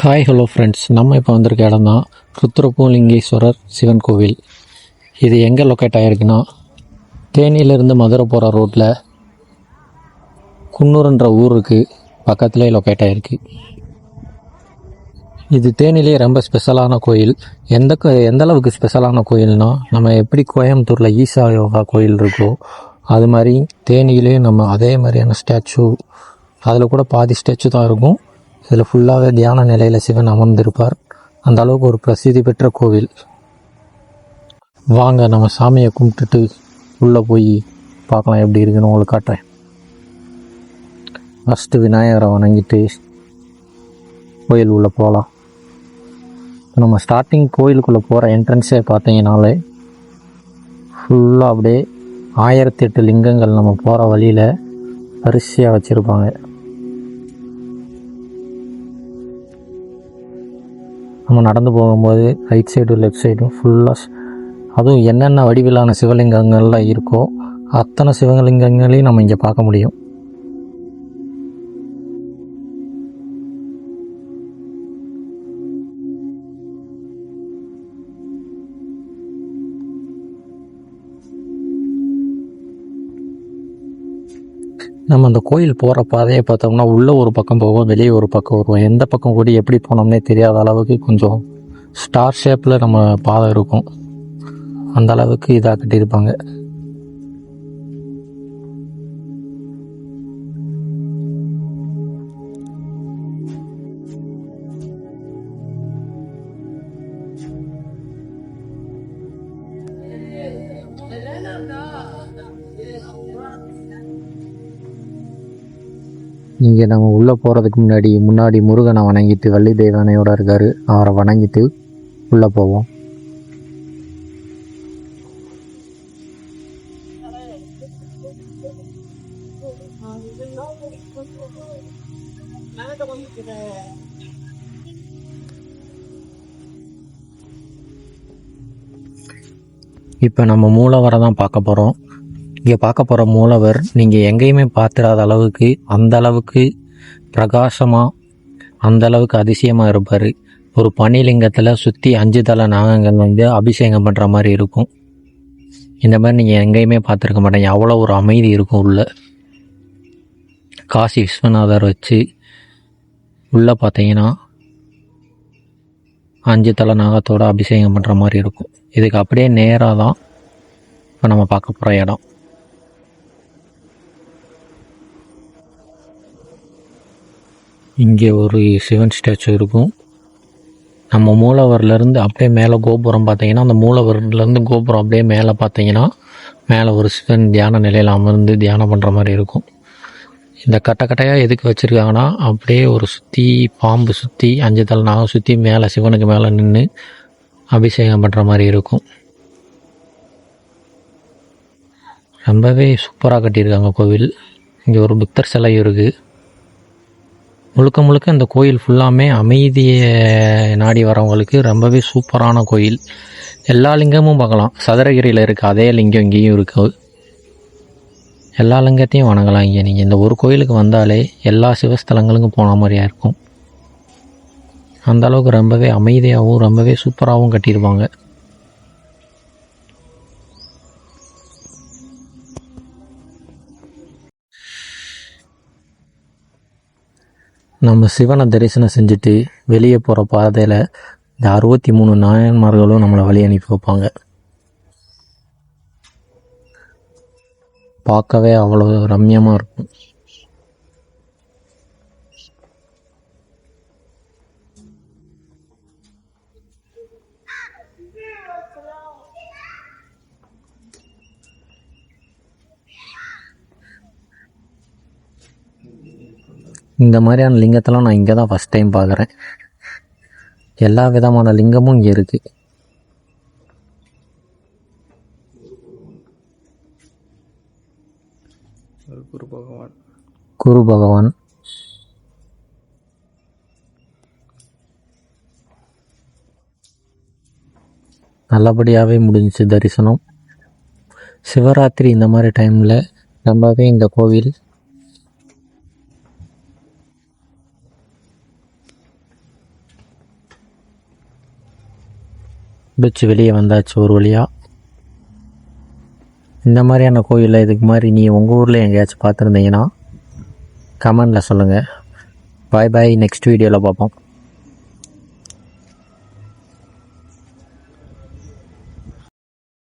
Hi hello friends நம்ம இப்போ வந்திருக்க இடம் தான் ருத்ரபூலிங்கேஸ்வரர் சிவன் கோவில். இது எங்கே லொக்கேட் ஆகிருக்குன்னா தேனியிலிருந்து மதுரை போகிற ரோட்டில் குன்னூர்ன்ற ஊருக்கு பக்கத்துலேயே லொக்கேட் ஆகிருக்கு இது தேனிலே ரொம்ப ஸ்பெஷலான கோயில். எந்த எந்த அளவுக்கு ஸ்பெஷலான கோயில்னா நம்ம எப்படி கோயம்புத்தூரில் ஈசா யோகா கோயில் இருக்கோ அது மாதிரி தேனியிலேயும் நம்ம அதே மாதிரியான ஸ்டாச்சு அதில் கூட பாதி ஸ்டாச்சு தான் இருக்கும். இதில் ஃபுல்லாகவே தியான நிலையில் சிவன் அமர்ந்திருப்பார். அந்த அளவுக்கு ஒரு பிரசித்தி பெற்ற கோவில். வாங்க நம்ம சாமியை கும்பிட்டுட்டு உள்ளே போய் பார்க்கலாம் எப்படி இருக்குன்னு உங்களுக்கு காட்டுறேன். ஃபஸ்ட்டு விநாயகரை வணங்கிட்டு கோயில் உள்ளே போகலாம். நம்ம ஸ்டார்டிங் கோயிலுக்குள்ளே போகிற என்ட்ரன்ஸே பார்த்தீங்கனாலே ஃபுல்லாக அப்படியே ஆயிரத்தி எட்டு லிங்கங்கள் நம்ம போகிற வழியில் வரிசையாக வச்சுருப்பாங்க. நம்ம நடந்து போகும்போது ரைட் சைடும் லெஃப்ட் சைடும் ஃபுல்லாக அதுவும் என்னென்ன வடிவிலான சிவலிங்கங்கள்லாம் இருக்கோ அத்தனை சிவலிங்கங்களையும் நம்ம இங்கே பார்க்க முடியும். நம்ம அந்த கோயில் போகிற பாதையை பார்த்தோம்னா உள்ளே ஒரு பக்கம் போவோம் வெளியே ஒரு பக்கம் வருவோம். எந்த பக்கம் கூட எப்படி போனோம்னே தெரியாத அளவுக்கு கொஞ்சம் ஸ்டார் ஷேப்பில் நம்ம பாதை இருக்கும். அந்த அளவுக்கு இதாக கட்டியிருப்பாங்க. இங்கே நம்ம உள்ளே போகிறதுக்கு முன்னாடி முன்னாடி முருகனை வணங்கிட்டு வள்ளி தெய்வானையோட இருக்கார். அவரை வணங்கிட்டு உள்ளே போவோம். இப்போ நம்ம மூலவரை தான் பார்க்க போகிறோம். இங்கே பார்க்க போகிற மூலவர் நீங்கள் எங்கேயுமே பார்த்துடாத அளவுக்கு அந்த அளவுக்கு பிரகாசமாக அந்த அளவுக்கு அதிசயமாக இருப்பார். ஒரு பனிலிங்கத்தில் சுற்றி அஞ்சு தலை நாகங்கள் வந்து அபிஷேகம் பண்ணுற மாதிரி இருக்கும். இந்த மாதிரி நீங்கள் எங்கேயுமே பார்த்துருக்க மாட்டீங்க. அவ்வளோ ஒரு அமைதி இருக்கும் உள்ளே. காசி விஸ்வநாதர் வச்சு உள்ளே பார்த்தீங்கன்னா அஞ்சு தலை நாகத்தோட அபிஷேகம் பண்ணுற மாதிரி இருக்கும். இதுக்கு அப்படியே நேராக தான் இப்போ நம்ம பார்க்க போகிற இடம். இங்கே ஒரு சிவன் ஸ்டாச்சு இருக்கும். நம்ம மூலவர்லேருந்து அப்படியே மேலே கோபுரம் பார்த்தீங்கன்னா அந்த மூலவர்லேருந்து கோபுரம் அப்படியே மேலே பார்த்தீங்கன்னா மேலே ஒரு சிவன் தியான நிலையில் அமர்ந்து தியானம் பண்ணுற மாதிரி இருக்கும். இந்த கட்டை கட்டையாக எதுக்கு வச்சுருக்காங்கன்னா அப்படியே ஒரு சுற்றி பாம்பு சுற்றி அஞ்சு தலை நாகம் சுற்றி மேலே சிவனுக்கு மேலே நின்று அபிஷேகம் பண்ணுற மாதிரி இருக்கும். ரொம்பவே சூப்பராக கட்டியிருக்காங்க கோவில். இங்கே ஒரு புத்தர் சிலையும் இருக்குது முழுக்க முழுக்க இந்த கோயில் ஃபுல்லாமே அமைதியை நாடி வரவங்களுக்கு ரொம்பவே சூப்பரான கோயில். எல்லா லிங்கமும் பார்க்கலாம். சதுரகிரியில் இருக்க அதே லிங்கம் இங்கேயும் இருக்குது எல்லா லிங்கத்தையும் வணங்கலாம் இங்கே நீங்கள் இந்த ஒரு கோயிலுக்கு வந்தாலே எல்லா சிவஸ்தலங்களுக்கும் போன மாதிரியாக இருக்கும். அந்தளவுக்கு ரொம்பவே அமைதியாகவும் ரொம்பவே சூப்பராகவும் கட்டியிருப்பாங்க. நம்ம சிவனை தரிசனம் செஞ்சுட்டு வெளியே போகிற பாதையில் இந்த அறுபத்தி மூணு நாயன்மார்களும் நம்மளை வழி அனுப்பி வைப்பாங்க. பார்க்கவே அவ்வளோ ரம்யமாக இருக்கும். இந்த மாதிரியான லிங்கத்தெல்லாம் நான் இங்கே தான் ஃபஸ்ட் டைம் பார்க்குறேன் எல்லா விதமான லிங்கமும் இங்கே இருக்குது குரு பகவான். குரு பகவான். நல்லபடியாகவே முடிஞ்சுச்சு தரிசனம். சிவராத்திரி இந்த மாதிரி டைமில் ரொம்பவே இந்த கோவில் முடிச்சு வெளியே வந்தாச்சு ஒரு வழியாக இந்த மாதிரியான கோயிலில் இதுக்கு மாதிரி நீ உங்கள் ஊரில் எங்கேயாச்சும் பார்த்துருந்தீங்கன்னா கமெண்டில் சொல்லுங்கள் பாய் பாய் நெக்ஸ்ட் வீடியோவில் பார்ப்போம்.